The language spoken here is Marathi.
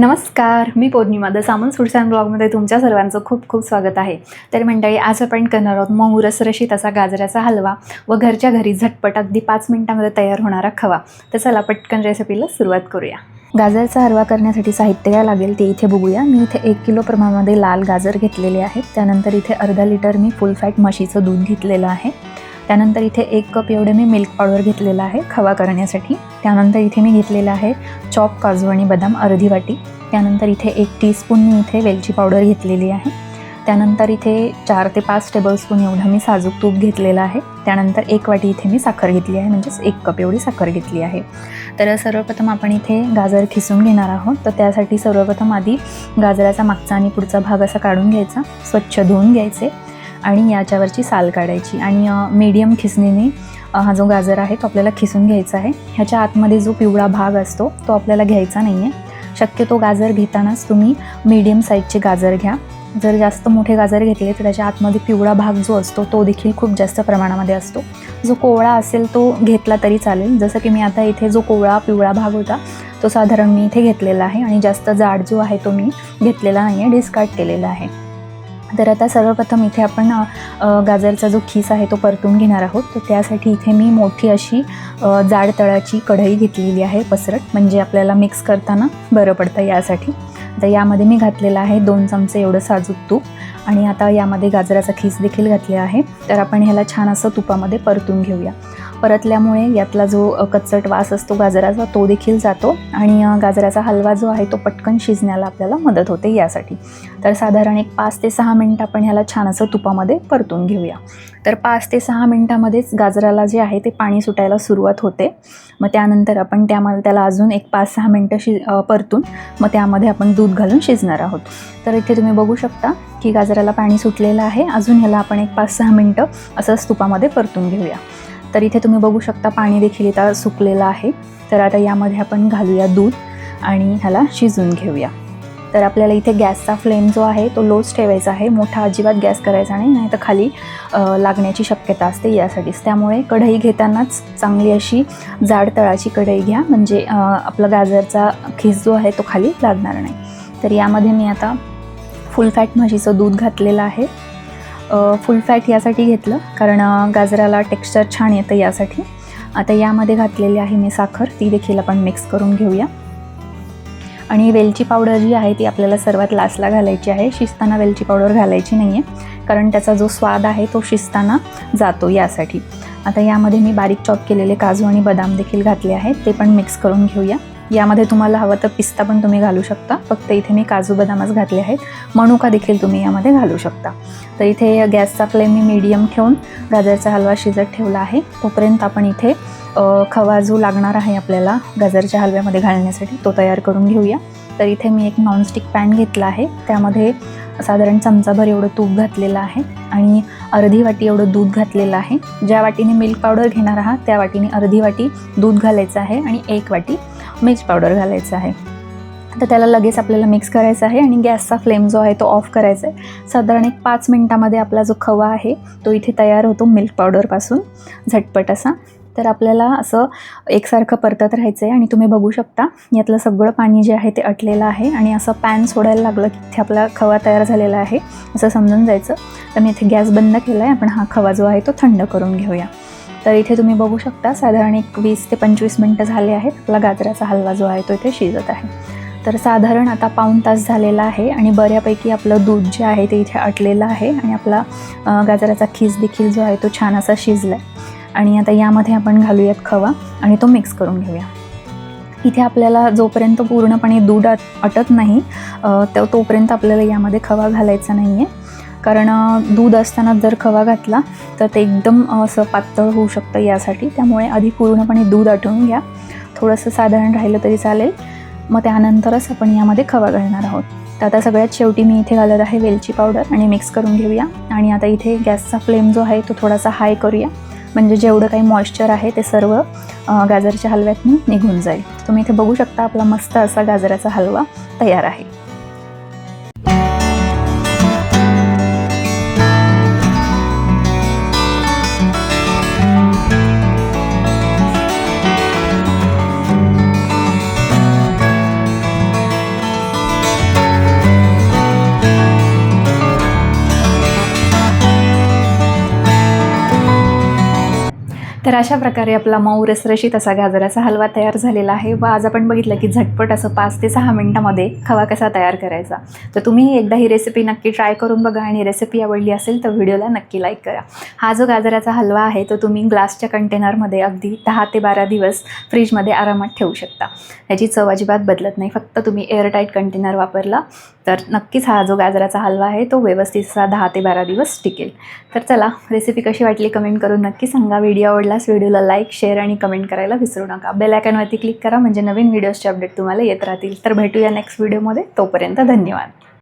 नमस्कार मी Paurnima the Samant foods and ब्लॉगमध्ये तुमच्या सर्वांचं खूप खूप स्वागत आहे. तर मंडळी आज आपण करणार आहोत मऊ रसरशीत असा गाजराचा हलवा व घरच्या घरी झटपट अगदी पाच मिनिटामध्ये तयार होणारा खवा. तर चला पटकन रेसिपीला सुरुवात करूया. गाजरचा हलवा करण्यासाठी साहित्य काय लागेल ते इथे बघूया. मी इथे एक किलो प्रमाणामध्ये लाल गाजर घेतलेले आहेत. त्यानंतर इथे अर्धा लिटर मी फुल फॅट म्हशीचं दूध घेतलेलं आहे. त्यानंतर इथे एक कप एवढे मी मिल्क पावडर घेतलेला आहे खवा करण्यासाठी. त्यानंतर इथे मी घेतलेला आहे चॉप काजू आणि बदाम अर्धी वाटी. त्यानंतर इथे एक टीस्पून मी इथे वेलची पावडर घेतलेली आहे. त्यानंतर इथे चार ते पाच टेबलस्पून एवढं मी साजूक तूप घेतलेलं आहे. त्यानंतर एक वाटी इथे मी साखर घेतली आहे म्हणजेच एक कप एवढी साखर घेतली आहे. तर सर्वप्रथम आपण इथे गाजर खिसून घेणार आहोत. तर त्यासाठी सर्वप्रथम आधी गाजराचा मागचा आणि पुढचा भाग असा काढून घ्यायचा. स्वच्छ धुवून घ्यायचे. आणि याच्यावरची साल काढायची. आणि मीडियम खिसणीने हा जो गाजर आहे तो आपल्याला खिसून घ्यायचा आहे. ह्याच्या आतमध्ये जो पिवळा भाग असतो तो आपल्याला घ्यायचा नाही आहे शक्यतो गाजर घेतानाच तुम्ही मीडियम साईजचे गाजर घ्या. जर जास्त मोठे गाजर घेतले तर त्याच्या आतमध्ये पिवळा भाग जो असतो तो देखील खूप जास्त प्रमाणामध्ये असतो. जो कोवळा असेल तो घेतला तरी चालेल. जसं की मी आता इथे जो कोवळा पिवळा भाग होता तो साधारण मी इथे घेतलेला आहे. आणि जास्त जाड जो आहे तो मी घेतलेला नाही आहे डिस्कार्ड केलेला आहे. तर आता सर्वप्रथम इथे आपण गाजरचा जो खीस आहे तो परतून घेणार आहोत. तर त्यासाठी इथे मी मोठी अशी जाड तळाची कढई घेतलेली आहे पसरट. म्हणजे आपल्याला मिक्स करताना बरं पडतं यासाठी. तर यामध्ये मी घातलेलं आहे दोन चमचे एवढं साजूक तूप. आणि आता यामध्ये गाजराचा खीस देखील घातला आहे. तर आपण ह्याला छान असं तुपामध्ये परतून घेऊया. परतल्यामुळे यातला जो कच्चट वास असतो गाजराचा तो देखील जातो. आणि गाजराचा हलवा जो आहे तो पटकन शिजण्याला आपल्याला मदत होते यासाठी. तर साधारण एक पाच ते सहा मिनटं आपण ह्याला छान असं तुपामध्ये परतून घेऊया. तर पाच ते सहा मिनटामध्येच गाजराला जे आहे ते पाणी सुटायला सुरुवात होते. मग त्यानंतर आपण त्यामध्ये त्याला अजून एक पाच सहा मिनटं शि परतून मग त्यामध्ये आपण दूध घालून शिजणार आहोत. तर इथे तुम्ही बघू शकता की गाजराला पाणी सुटलेलं आहे. अजून ह्याला आपण एक पाच सहा मिनटं असंच तुपामध्ये परतून घेऊया. तर इथे तुम्ही बघू शकता पाणी देखील इथं सुकलेलं आहे. तर आता यामध्ये आपण घालूया दूध आणि ह्याला शिजून घेऊया. तर आपल्याला इथे गॅसचा फ्लेम जो आहे तो लोच ठेवायचा आहे. मोठा अजिबात गॅस करायचा नाही नाही तर खाली लागण्याची शक्यता असते यासाठीच. त्यामुळे कढई घेतानाच चांगली अशी जाड तळाची कढई घ्या. म्हणजे आपला गाजरचा खीस जो आहे तो खाली लागणार नाही. तर यामध्ये मी आता फुल फॅट म्हशीचं दूध घातलेलं आहे. फुल फॅट यासाठी घेतलं. कारण गाजराला टेक्स्चर छान येतं यासाठी. आता यामध्ये घातलेली आहे मी साखर. ती देखील आपण मिक्स करून घेऊया. आणि वेलची पावडर जी आहे ती आपल्याला सर्वात लास्टला घालायची आहे. शिजताना वेलची पावडर घालायची नाही आहे कारण त्याचा जो स्वाद आहे तो शिजताना जातो यासाठी. आता यामध्ये मी बारीक चॉप केलेले काजू आणि बदाम देखील घातले आहेत. ते पण मिक्स करून घेऊया. यामध्ये तुम्हाला हवं तर पिस्ता पण तुम्ही घालू शकता. फक्त इथे मी काजू बदामच घातले आहेत. मनुका देखील तुम्ही यामध्ये घालू शकता. तर इथे गॅसचा फ्लेम मी मीडियम ठेवून गाजरचा हलवा शिजत ठेवला आहे. तोपर्यंत आपण इथे खवा जो लागणार आहे आपल्याला गाजरच्या हलव्यामध्ये घालण्यासाठी तो तयार करून घेऊया. तर इथे मी एक नॉनस्टिक पॅन घेतला आहे. त्यामध्ये साधारण चमचाभर एवढं तूप घातलेलं आहे आणि अर्धी वाटी एवढं दूध घातलेलं आहे. ज्या वाटीने मिल्क पावडर घेणार आहात त्या वाटीने अर्धी वाटी दूध घालायचं आहे आणि एक वाटी मिर्च पावडर घालायचं आहे. तर त्याला लगेच आपल्याला मिक्स करायचं आहे आणि गॅसचा फ्लेम जो आहे तो ऑफ करायचा आहे. साधारण एक पाच मिनटामध्ये आपला जो खवा आहे तो इथे तयार होतो मिल्क पावडरपासून झटपट असा. तर आपल्याला असं एकसारखं परतत राहायचं आहे आणि तुम्ही बघू शकता यातलं सगळं पाणी जे आहे ते अटलेलं आहे आणि असं पॅन सोडायला लागलं की इथे आपला खवा तयार झालेला आहे असं समजून जायचं. तर मी इथे गॅस बंद केला आहे आपण हा खवा जो आहे तो थंड करून घेऊया. तर इथे तुम्ही बघू शकता साधारण एक वीस ते पंचवीस मिनटं झाले आहेत. आपला गाजराचा हलवा जो आहे तो इथे शिजत आहे. तर साधारण आता पाऊण तास झालेला आहे आणि बऱ्यापैकी आपलं दूध जे आहे ते इथे अटलेलं आहे आणि आपला गाजराचा खीस देखील जो आहे तो छान असा शिजला आहे आणि आता यामध्ये आपण घालूयात खवा आणि तो मिक्स करून घेऊया. इथे आपल्याला जोपर्यंत पूर्णपणे दूध अट अटत नाही तर तोपर्यंत आपल्याला यामध्ये खवा घालायचा नाही आहे कारण दूध असताना जर खवा घातला तर ते एकदम असं पातळ होऊ शकतं यासाठी. त्यामुळे आधी पूर्णपणे दूध आटवून घ्या. थोडंसं साधारण राहिलं तरी चालेल. मग त्यानंतरच आपण यामध्ये खवा घालणार आहोत. तर आता सगळ्यात शेवटी मी इथे घालत आहे वेलची पावडर आणि मिक्स करून घेऊया. आणि आता इथे गॅसचा फ्लेम जो आहे तो थोडासा हाय करूया. म्हणजे जेवढं काही मॉइश्चर आहे ते सर्व गाजरच्या हलव्यातून निघून जाईल. तुम्ही इथे बघू शकता आपला मस्त असा गाजराचा हलवा तयार आहे. तर अशा प्रकारे आपला मऊ रसरशीत असा गाजराचा हलवा तयार झालेला आहे व आज आपण बघितलं की झटपट असं पाच ते सहा मिनटामध्ये खवा कसा तयार करायचा. तर तुम्ही एकदा ही रेसिपी नक्की ट्राय करून बघा आणि रेसिपी आवडली असेल तर व्हिडिओला नक्की लाईक करा. हा जो गाजराचा हलवा आहे तो तुम्ही ग्लासच्या कंटेनरमध्ये अगदी दहा ते बारा दिवस फ्रीजमध्ये आरामात ठेवू शकता. याची चव अजिबात बदलत नाही फक्त तुम्ही एअरटाईट कंटेनर वापरला तर नक्कीच हा जो गाजराचा हलवा आहे तो व्यवस्थित असा दहा ते बारा दिवस टिकेल. तर चला रेसिपी कशी वाटली कमेंट करून नक्की सांगा. व्हिडिओ आवडला आवडल्यास व्हिडिओला लाईक शेअर आणि कमेंट करायला विसरू नका. बेल आयकॉनवरती क्लिक करा म्हणजे नवीन व्हिडिओजचे अपडेट तुम्हाला येत राहतील. तर भेटूया नेक्स्ट व्हिडिओमध्ये तोपर्यंत धन्यवाद.